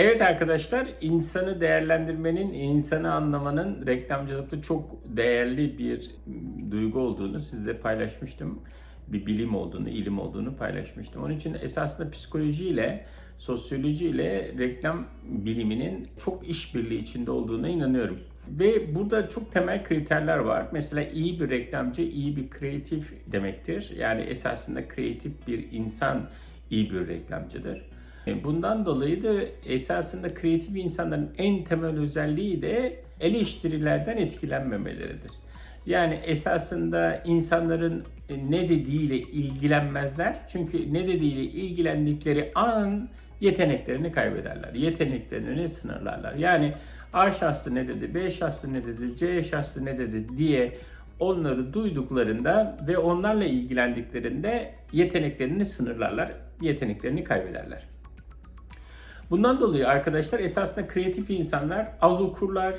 Evet arkadaşlar, insanı değerlendirmenin, insanı anlamanın reklamcılıkta çok değerli bir duygu olduğunu sizle paylaşmıştım. Bir bilim olduğunu, ilim olduğunu paylaşmıştım. Onun için esasında psikolojiyle, sosyolojiyle reklam biliminin çok işbirliği içinde olduğuna inanıyorum. Ve burada çok temel kriterler var. Mesela iyi bir reklamcı, iyi bir kreatif demektir. Yani esasında kreatif bir insan iyi bir reklamcıdır. E, Bundan dolayı da esasında kreatif insanların en temel özelliği de eleştirilerden etkilenmemeleridir. Yani esasında insanların e, ne dediğiyle ilgilenmezler. Çünkü ne dediğiyle ilgilendikleri an yeteneklerini kaybederler. Yeteneklerini sınırlarlar. Yani A şahsı ne dedi, B şahsı ne dedi, C şahsı ne dedi diye onları duyduklarında ve onlarla ilgilendiklerinde yeteneklerini sınırlarlar, yeteneklerini kaybederler. Bundan dolayı arkadaşlar esasında kreatif insanlar az okurlar,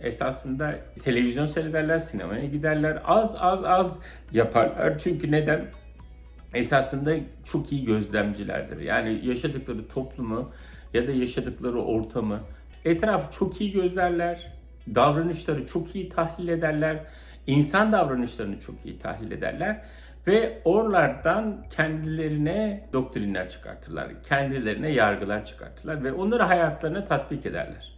esasında televizyon seyrederler, sinemaya giderler, az az az yaparlar. Çünkü neden? Esasında çok iyi gözlemcilerdir. Yani yaşadıkları toplumu ya da yaşadıkları ortamı, etrafı çok iyi gözlerler, davranışları çok iyi tahlil ederler, insan davranışlarını çok iyi tahlil ederler ve oralardan kendilerine doktrinler çıkartırlar, kendilerine yargılar çıkartırlar ve onları hayatlarına tatbik ederler.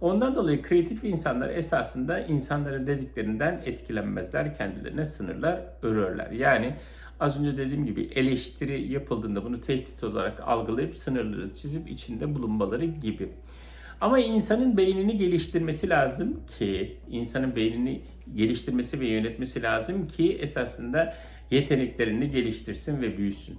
Ondan dolayı kreatif insanlar esasında insanların dediklerinden etkilenmezler, kendilerine sınırlar örerler. Yani az önce dediğim gibi eleştiri yapıldığında bunu tehdit olarak algılayıp sınırları çizip içinde bulunmaları gibi. Ama insanın beynini geliştirmesi lazım ki, insanın beynini geliştirmesi ve yönetmesi lazım ki esasında yeteneklerini geliştirsin ve büyüsün.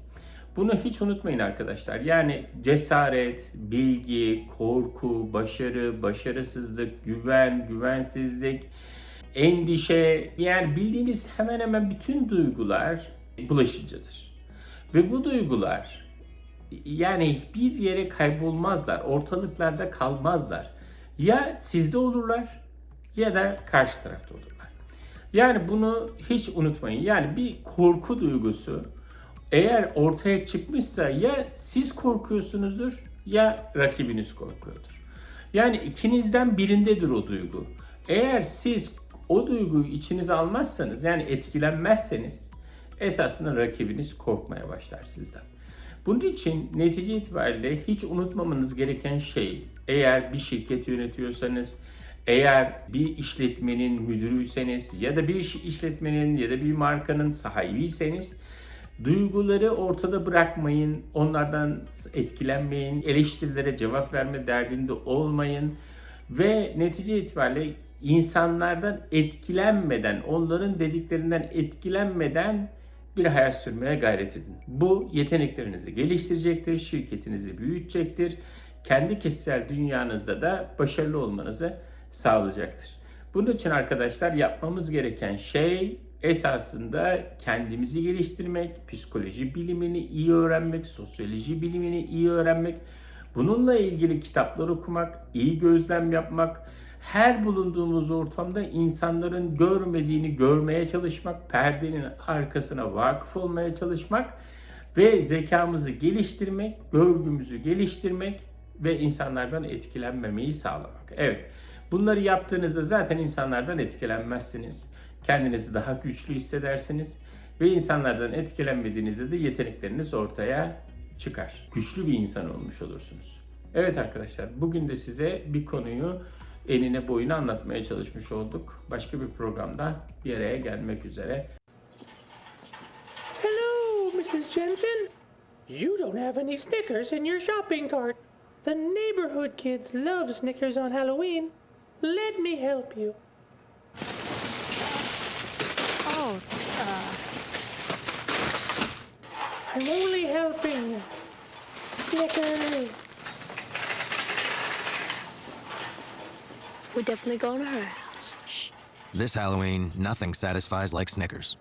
Bunu hiç unutmayın arkadaşlar. Yani cesaret, bilgi, korku, başarı, başarısızlık, güven, güvensizlik, endişe yani bildiğiniz hemen hemen bütün duygular bulaşıcıdır. Ve bu duygular yani bir yere kaybolmazlar, ortalıklarda kalmazlar. Ya sizde olurlar ya da karşı tarafta olurlar. Yani bunu hiç unutmayın. Yani bir korku duygusu eğer ortaya çıkmışsa ya siz korkuyorsunuzdur ya rakibiniz korkuyordur. Yani ikinizden birindedir o duygu. Eğer siz o duyguyu içinize almazsanız yani etkilenmezseniz esasında rakibiniz korkmaya başlar sizden. Bunun için netice itibariyle hiç unutmamanız gereken şey eğer bir şirket yönetiyorsanız, eğer bir işletmenin müdürüyseniz ya da bir iş- işletmenin ya da bir markanın sahibiyseniz duyguları ortada bırakmayın, onlardan etkilenmeyin, eleştirilere cevap verme derdinde olmayın ve netice itibariyle insanlardan etkilenmeden, onların dediklerinden etkilenmeden bir hayat sürmeye gayret edin. Bu yeteneklerinizi geliştirecektir, şirketinizi büyütecektir. Kendi kişisel dünyanızda da başarılı olmanızı sağlayacaktır. Bunun için arkadaşlar yapmamız gereken şey esasında kendimizi geliştirmek, psikoloji bilimini iyi öğrenmek, sosyoloji bilimini iyi öğrenmek, bununla ilgili kitaplar okumak, iyi gözlem yapmak, her bulunduğumuz ortamda insanların görmediğini görmeye çalışmak, perdenin arkasına vakıf olmaya çalışmak ve zekamızı geliştirmek, görgümüzü geliştirmek ve insanlardan etkilenmemeyi sağlamak. Evet, bunları yaptığınızda zaten insanlardan etkilenmezsiniz. Kendinizi daha güçlü hissedersiniz ve insanlardan etkilenmediğinizde de yetenekleriniz ortaya çıkar. Güçlü bir insan olmuş olursunuz. Evet arkadaşlar, bugün de size bir konuyu enine boyuna anlatmaya çalışmış olduk. Başka bir programda bir araya gelmek üzere. Hello, Mrs. Jensen. You don't have any Snickers in your shopping cart. The neighborhood kids love Snickers on Halloween. Let me help you. Oh, uh, I'm only helping. Snickers. we're definitely going to her house. This Halloween, nothing satisfies like Snickers.